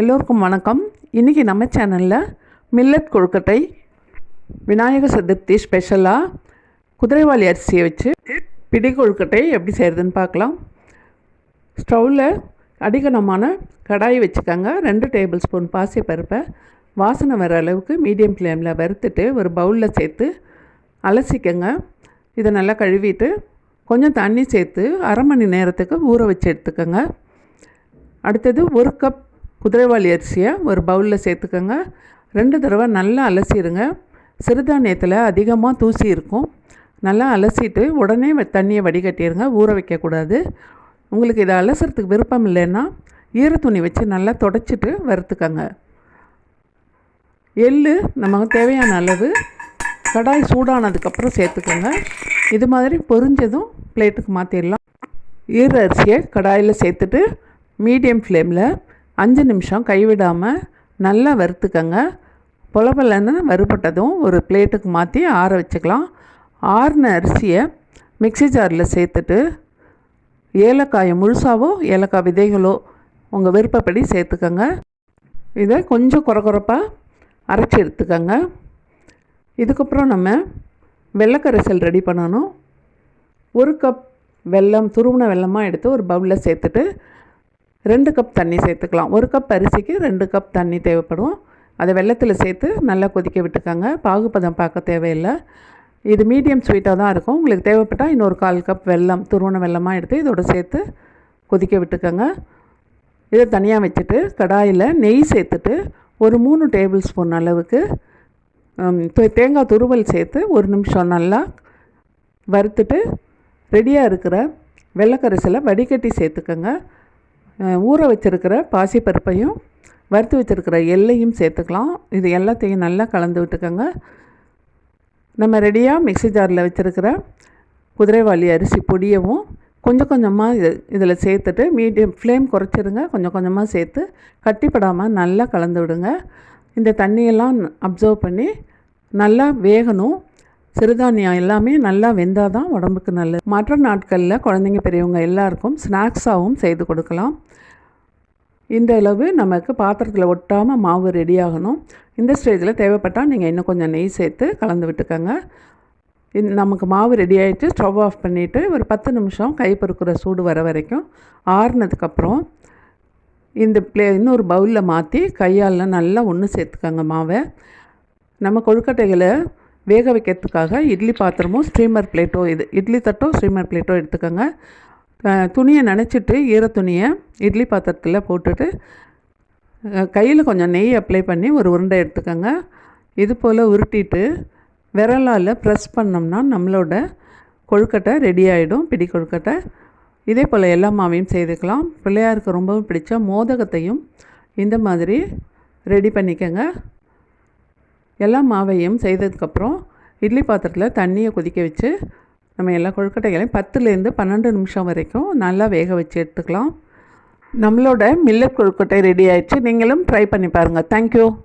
எல்லோருக்கும் வணக்கம். இன்றைக்கி நம்ம சேனலில் மில்லட் கொழுக்கட்டை விநாயகர் சதுர்த்தி ஸ்பெஷலாக குதிரைவாளி அரிசியை வச்சு பிடி கொழுக்கட்டை எப்படி செய்கிறதுன்னு பார்க்கலாம். ஸ்டவ்வில் அடிகனமான கடாய் வச்சுக்கோங்க. ரெண்டு டேபிள் ஸ்பூன் பாசி பருப்பை வாசனை வர அளவுக்கு மீடியம் ஃப்ளேமில் வறுத்துட்டு ஒரு பவுலில் சேர்த்து அலசிக்கங்க. இதை நல்லா கழுவிட்டு கொஞ்சம் தண்ணி சேர்த்து அரை மணி நேரத்துக்கு ஊற வச்சு எடுத்துக்கோங்க. அடுத்தது ஒரு கப் குதிரைவாளி அரிசியை ஒரு பவுலில் சேர்த்துக்கோங்க. ரெண்டு தடவை நல்லா அலசிடுங்க. சிறுதானியத்தில் அதிகமாக தூசி இருக்கும். நல்லா அலசிட்டு உடனே வ- தண்ணியை வடிகட்டிடுங்க. ஊற வைக்கக்கூடாது. உங்களுக்கு இதை அலசுறதுக்கு விருப்பம் இல்லைன்னா ஈரத்துணி வச்சு நல்லா தொடச்சிட்டு வறுத்துக்கங்க. எள் நமக்கு தேவையான அளவு கடாய் சூடானதுக்கப்புறம் சேர்த்துக்கோங்க. இது மாதிரி பொரிஞ்சதும் பிளேட்டுக்கு மாற்றிடலாம் ஈர அரிசியை கடாயில் சேர்த்துட்டு மீடியம் ஃப்ளேமில் அஞ்சு நிமிஷம் கைவிடாமல் நல்லா வறுத்துக்கங்க. பொலபலன்னு வறுபட்டதும் ஒரு பிளேட்டுக்கு மாற்றி ஆற வச்சுக்கலாம். ஆறின அரிசியை மிக்ஸி ஜாரில் சேர்த்துட்டு ஏலக்காயை முழுசாவோ ஏலக்காய் விதைகளோ உங்கள் விருப்பப்படி சேர்த்துக்கங்க. இதை கொஞ்சம் குறகுறப்பாக அரைச்சி எடுத்துக்கோங்க. இதுக்கப்புறம் நம்ம வெள்ளக்கரைசல் ரெடி பண்ணணும். ஒரு கப் வெல்லம் துருவின வெல்லமாக எடுத்து ஒரு பவுலில் சேர்த்துட்டு ரெண்டு கப் தண்ணி சேர்த்துக்கலாம். ஒரு கப் அரிசிக்கு ரெண்டு கப் தண்ணி தேவைப்படும். அதை வெள்ளத்தில் சேர்த்து நல்லா கொதிக்க விட்டுக்கோங்க. பாகுபதம் பார்க்க தேவையில்லை. இது மீடியம் ஸ்வீட்டாக தான் இருக்கும். உங்களுக்கு தேவைப்பட்டால் இன்னொரு கால் கப் வெல்லம் துருவண வெல்லமாக எடுத்து இதோட சேர்த்து கொதிக்க விட்டுக்கோங்க. இதை தனியாக வச்சுட்டு கடாயில் நெய் சேர்த்துட்டு ஒரு மூணு டேபிள் ஸ்பூன் அளவுக்கு தேங்காய் துருவல் சேர்த்து ஒரு நிமிஷம் நல்லா வறுத்துட்டு ரெடியாக இருக்கிற வெள்ளக்கரிசலை வடிகட்டி சேர்த்துக்கோங்க. ஊற வச்சிருக்கிற பாசிப்பருப்பையும் வறுத்து வச்சுருக்கிற எல்லையும் சேர்த்துக்கலாம். இது எல்லாத்தையும் நல்லா கலந்து விட்டுக்கோங்க. நம்ம ரெடியாக மிக்சி ஜாரில் வச்சுருக்கிற குதிரைவாளி அரிசி பொடியவும் கொஞ்சம் கொஞ்சமாக இது இதில் சேர்த்துட்டு மீடியம் ஃப்ளேம் குறைச்சிருங்க. கொஞ்சம் கொஞ்சமாக சேர்த்து கட்டிப்படாமல் நல்லா கலந்து விடுங்க. இந்த தண்ணியெல்லாம் அப்சர்வ் பண்ணி நல்லா வேகணும். சிறுதானியம் எல்லாமே நல்லா வெந்தால் தான் உடம்புக்கு நல்லது. மற்ற நாட்களில் குழந்தைங்க பெரியவங்க எல்லாருக்கும் ஸ்நாக்ஸாகவும் செய்து கொடுக்கலாம். இந்த அளவு நமக்கு பாத்திரத்தில் ஒட்டாமல் மாவு ரெடி ஆகணும். இந்த ஸ்டேஜில் தேவைப்பட்டால் நீங்கள் இன்னும் கொஞ்சம் நெய் சேர்த்து கலந்து விட்டுக்கோங்க. இந் நமக்கு மாவு ரெடி ஆகிட்டு ஸ்டவ் ஆஃப் பண்ணிவிட்டு ஒரு பத்து நிமிஷம் கை பொறுக்கிற சூடு வர வரைக்கும் ஆறுனதுக்கப்புறம் இந்த பிளே இன்னொரு பவுலில் மாற்றி கையால் நல்லா ஒன்று சேர்த்துக்கோங்க மாவை. நம்ம கொழுக்கட்டைகளை வேக வைக்கிறதுக்காக இட்லி பாத்திரமும் ஸ்ட்ரீமர் பிளேட்டோ இது இட்லி தட்டோ ஸ்ட்ரீமர் பிளேட்டோ எடுத்துக்கோங்க. துணியை துணியை நனைச்சிட்டு ஈரத்துணியை இட்லி பாத்திரத்தில் போட்டுட்டு கையில் கொஞ்சம் நெய் அப்ளை பண்ணி ஒரு உருண்டை எடுத்துக்கோங்க. இது போல் உருட்டிட்டு விரலால் ப்ரெஸ் பண்ணோம்னா நம்மளோட கொழுக்கட்டை ரெடி ஆகிடும் பிடி கொழுக்கட்டை. இதே போல் எல்லா மாவையும் செய்துக்கலாம். பிள்ளையாருக்கு ரொம்பவும் பிடிச்ச மோதகத்தையும் இந்த மாதிரி ரெடி பண்ணிக்கோங்க. எல்லா மாவையும் செய்ததுக்கப்புறம் இட்லி பாத்திரத்தில் தண்ணியை கொதிக்க வச்சு நம்ம எல்லா கொழுக்கட்டைகளையும் பத்துலேருந்து பன்னெண்டு நிமிஷம் வரைக்கும் நல்லா வேக வச்சு எடுத்துக்கலாம். நம்மளோட மில்லட் கொழுக்கட்டை ரெடி ஆயிடுச்சு. நீங்களும் ட்ரை பண்ணி பாருங்கள் தேங்க்யூ